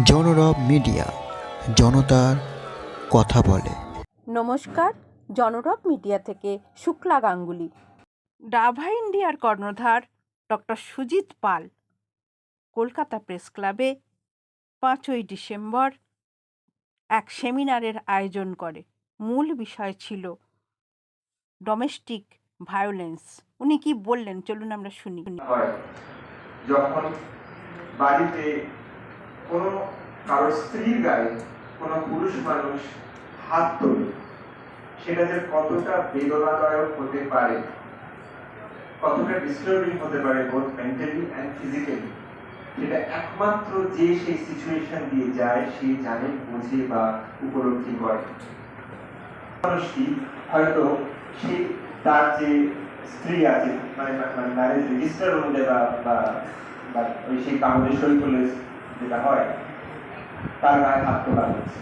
জনরব media জনতার কথা বলে। নমস্কার জনরব মিডিয়া থেকে শুক্লা গাঙ্গুলি। ডাভা ইন্ডিয়ার কর্ণধার ডক্টর সুজিত পাল। কলকাতা প্রেস ক্লাবে পাঁচই ডিসেম্বর এক সেমিনারের আয়োজন করে। মূল বিষয় ছিল ডোমেস্টিক ভায়োলেন্স। উনি কি বললেন? চলুন আমরা শুনি। যখন বাড়িতে কোনো কারও স্ত্রীর গায়ে কোনো পুরুষ মানুষ হাত তোলে, সেটা যে কতটা বেদনাদায়ক হতে পারে, কতটা ডিস্টার্বিং হতে পারে বোথ মেন্টালি অ্যান্ড ফিজিক্যালি সেটা একমাত্র যে সেই সিচুয়েশন দিয়ে যায়, সে জানে, বোঝে বা উপলব্ধি করে। মানুষটি হয়তো সে তার যে স্ত্রী আছে মানে ম্যারেজ রেজিস্টার অনুযায়ী বা সেই কাগজে সই করলে যেটা হয়, তার গায়ে হাত তোলা হচ্ছে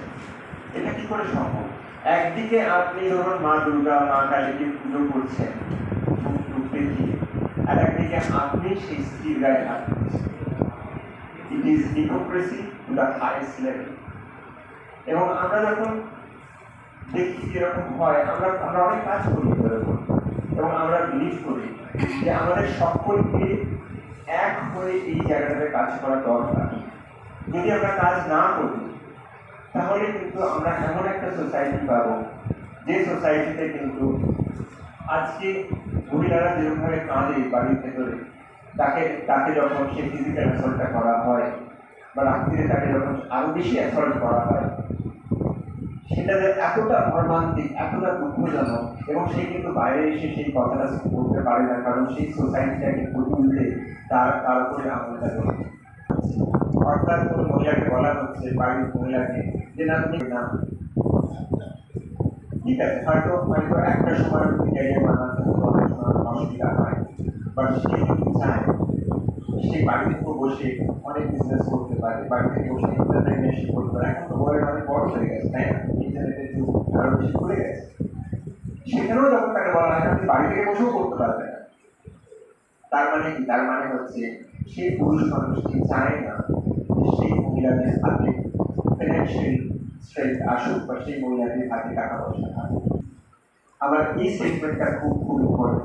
এটা কি করে সম্ভব? একদিকে আপনি ধরুন মা দুর্গা, মা কালীকে পুজো করছেন, মুখ টুক আর একদিকে আপনি সেই স্ত্রীর গায়ে হাত it is hypocrisy to the highest level এবং আমরা যখন দেখি এরকম হয়, আমরা আমরা অনেক কাজ করি এরকম, এবং আমরা বিলিভ করি যে আমাদের সকলকে এক হয়ে এই জায়গাটাতে কাজ করা দরকার। যদি আমরা কাজ না করি, তাহলে কিন্তু আমরা এমন একটা সোসাইটি পাব, যে সোসাইটিতে কিন্তু আজকে মহিলারা যেরকমভাবে কাঁদে বাড়ির ভেতরে, তাকে তাকে যখন সে ফিজিক্যাল অ্যাসল্টটা করা হয়, বা রাত্রিরে তাকে যখন আরও বেশি অ্যাসল্ট করা হয়, সেটা যে এতটা মর্মান্তিক, এতটা দুঃখজনক, এবং সে কিন্তু বাইরে এসে সেই কথাটা বলতে পারে না, কারণ সেই সোসাইটিটাকে উল্টে তার তার উপরে চলছে অর্থাৎ কোনো মহিলাকে বলা হচ্ছে বাড়ির মহিলাকে যে না তুমি না ঠিক আছে হয়তো হয়তো একটা সময় তুমি ক্যারিয়ার বানাতে হয়তো অনেক সময় অসুবিধা হয় বাট সে যদি চায় সে বাড়ি থেকে বসে অনেক বিজনেস করতে পারে বাড়ি থেকে বসে এন্টারপ্রেনারশিপ করতে পারে এখন তো বয়স অনেক বড় হয়ে গেছে তাই না ইন্টারনেটের যুগ আরও বেশি করে গেছে সেখানেও যখন তাকে বলা হয় আপনি বাড়ি থেকে বসেও করতে পারবেন না তার মানে কি তার মানে হচ্ছে সেই পুরুষ মানুষটি চায় না যে সেই মহিলাদের হাতে ফিনান্সিয়াল স্ট্রেংথ আসুক বা সেই মহিলাদের হাতে টাকা পয়সা থাকুক। আবার এই স্টেটমেন্টটা খুব খুব ইম্পর্টেন্ট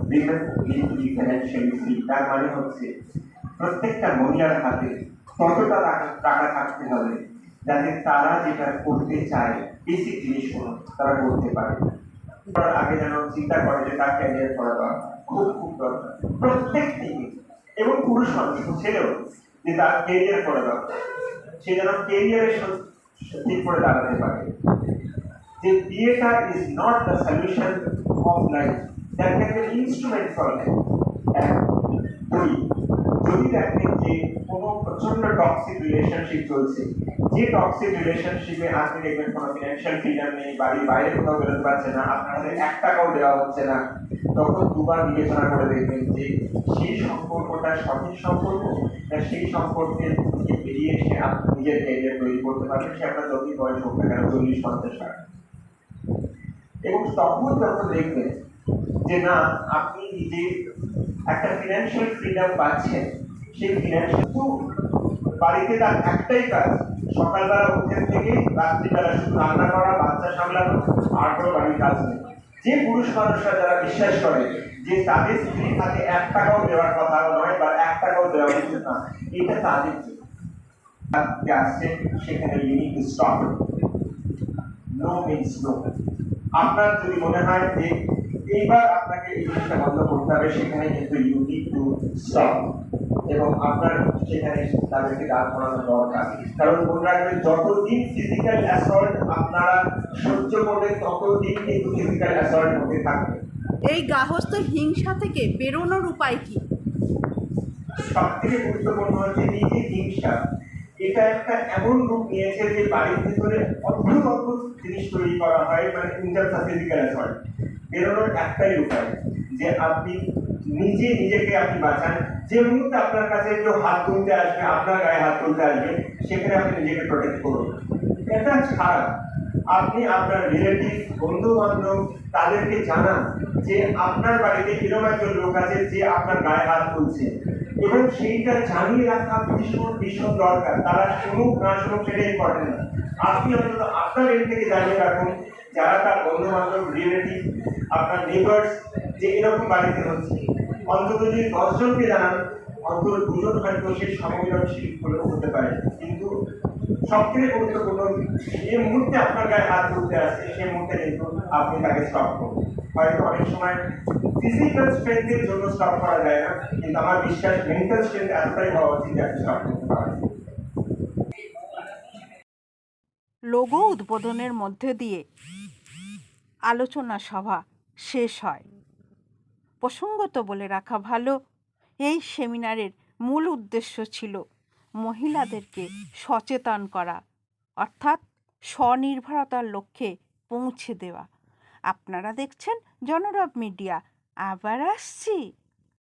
উইমেন ফ্রি তার মানে হচ্ছে প্রত্যেকটা মহিলার হাতে ততটা টাকা থাকতে হবে যাতে তারা যেটা করতে চায় বেসিক জিনিসগুলো তারা করতে পারে। করার আগে যেন চিন্তা করে যে তার ক্যারিয়ার করা দরকার খুব খুব দরকার। প্রত্যেক দিকে এবং পুরুষ মানুষ ছেলেও যে তার কেরিয়ার করে দরকার সে যেন ক্যারিয়ারের ঠিক করে দাঁড়াতে পারে। যে বিয়েটা is not the solution of life that can be instrument for life দুই, যদি দেখেন যে কোনো প্রচণ্ড টক্সিক রিলেশনশিপ চলছে যে টক্সিক রিলেশনশিপে আপনি দেখবেন কোনো ফিনান্সিয়াল ফ্রিডম নেই বাড়ির বাইরে কোথাও বেরোতে পারছে না আপনাদের এক টাকাও দেওয়া হচ্ছে না, তখন দুবার বিবেচনা করে দেখবেন যে সেই সম্পর্কটা সঠিক সম্পর্ক না সেই সম্পর্কের থেকে বেরিয়ে এসে আপনি নিজের ক্যারিয়ার তৈরি করতে পারবেন, সে আপনার যতই বয়স হোক না কেন, চল্লিশ, পঞ্চাশ এবং তখন যখন দেখবেন যে না, আপনি নিজে একটা ফিনান্সিয়াল ফ্রিডম পাচ্ছেন, সেই ফিনান্সিয়াল বাড়িতে তার একটাই কাজ। সকালবেলা উঠে থেকে রাত্রিবেলা শুধু রান্না করা, বাচ্চা সামলানো, আর কোনো বাড়ির কাজ নেই। যে পুরুষ মানুষরা যারা বিশ্বাস করে যে তাদের স্ত্রীর হাতে এক টাকাও দেওয়ার কথা নয় বা এক টাকাও দেওয়া উচিত না, এটা তাদের আসছে, সেখানে unique stop no means no আপনার যদি মনে হয় যে এইবার আপনাকে এই জিনিসটা বন্ধ করতে হবে, সেখানে কিন্তু ইউ নিড টু স্টপ এবং আপনার সেখানে তাদেরকে দাঁড় করানো দরকার। কারণ মনে রাখবেন যতদিন ফিজিক্যাল অ্যাসল্ট আপনারা সহ্য করবেন ততদিন কিন্তু ফিজিক্যাল অ্যাসল্ট হতে থাকবে। এই গাহস্থ হিংসা থেকে বেরোনোর উপায় কি? সব থেকে গুরুত্বপূর্ণ হচ্ছে এই যে হিংসা। এটা একটা এমন রূপ নিয়েছে যে বাড়ির ভিতরে অদ্ভুত অদ্ভুত জিনিস তৈরি করা হয় মানে ইন্টার ফিজিক্যাল অ্যাসল্ট বেরোনোর একটাই উপায় যে আপনি নিজে নিজেকে আপনি বাঁচান। যে মুহূর্তে আপনার কাছে কেউ হাত তুলতে আসবে, আপনার গায়ে হাত তুলতে আসবে, সেখানে আপনি নিজেকে প্রোটেক্ট করুন। এটা ছাড়া আপনি আপনার রিলেটিভ বন্ধু বান্ধব তাদেরকে জানান যে আপনার বাড়িতে এরকম একজন লোক আছে যে আপনার গায়ে হাত তুলছে। এবং সেইটা জানিয়ে রাখা ভীষণ ভীষণ দরকার। তারা শুনুক, না শুনুক সেটা ইম্পর্টেন্ট না আপনি অন্তত আপনার এর থেকে জানিয়ে রাখুন, যারা তার বন্ধু বান্ধব রিলেটিভ আপনার নেবার্স যে এরকম বাড়িতে হচ্ছে। অন্তত যদি দশজনকে জানান, অন্তত দুজন হয়তো সেই সংবেদনশীল হলেও হতে পারে। কিন্তু সব থেকে গুরুত্বপূর্ণ, যে মুহূর্তে আপনার গায়ে হাত তুলতে আসছে সেই মুহূর্তে কিন্তু আপনি তাকে স্টপ করুন। হয়তো অনেক সময় ফিজিক্যাল স্ট্রেংথের জন্য স্টপ করা যায় না, কিন্তু আমার বিশ্বাস মেন্টাল স্ট্রেংথ এতটাই হওয়া উচিত যাতে স্টপ করতে পারে লোগো উদ্বোধনের মধ্যে দিয়ে আলোচনা সভা শেষ হয়। প্রসঙ্গত বলে রাখা ভালো। এই সেমিনারের মূল উদ্দেশ্য ছিল মহিলাদেরকে সচেতন করা, অর্থাৎ স্বনির্ভরতার লক্ষ্যে পৌঁছে দেওয়া। আপনারা দেখছেন জনরব মিডিয়া, আবার আসছি।